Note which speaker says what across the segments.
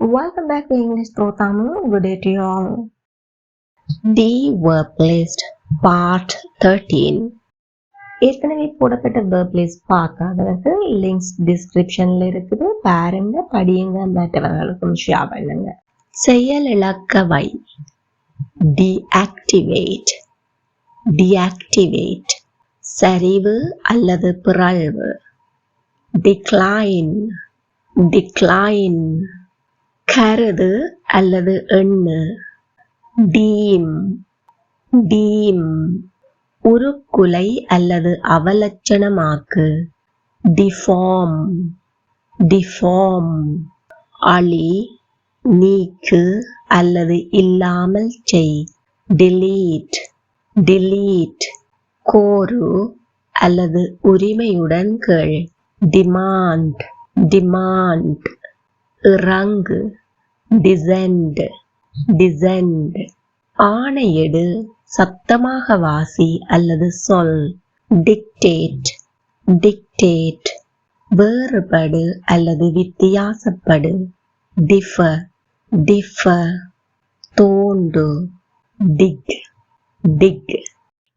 Speaker 1: Welcome back to English Pro Tamil. Good day to you all. The verb list part 13. ஏற்கனவே போடப்பட்ட verb list பார்க்காதவர்கள் links டிஸ்கிரிப்ஷன்ல இருக்குது பாருங்க படியுங்க மற்றவர்களுக்கும் ஷேர் பண்ணுங்க செயலிழக்கவை deactivate deactivate சரிவு அல்லது பிறழ்வு decline decline கருது அல்லது எண்ணு. டீம். டீம். உருக்குலை அல்லது அவலட்சணமாக்கு. டிஃபார்ம் டிஃபார்ம் அழி. நீக்கு அல்லது இல்லாமல் செய். டிலீட். டிலீட். கோரு அல்லது உரிமையுடன் கேள். டிமாண்ட். டிமாண்ட். இறங்கு டிசெண்ட் டிசெண்ட் ஆணையிடு சத்தமாக வாசி அல்லது சொல். டிக்டேட் டிக்டேட் வேறுபடு அல்லது வித்தியாசப்படு. டிஃபர் டிஃபர் தோண்டு டிக் டிக்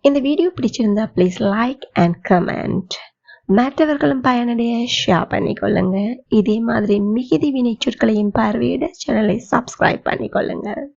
Speaker 1: இந்த வீடியோ பிடிச்சிருந்தா ப்ளீஸ் லைக் அண்ட் கமெண்ட் மற்றவர்களும் பயனடைய ஷேர் பண்ணிக்கொள்ளுங்க. இதே மாதிரி மிகுதி வினைச்சொற்களையும் பார்வையிட சேனலை சப்ஸ்கிரைப் பண்ணிக்கொள்ளுங்க.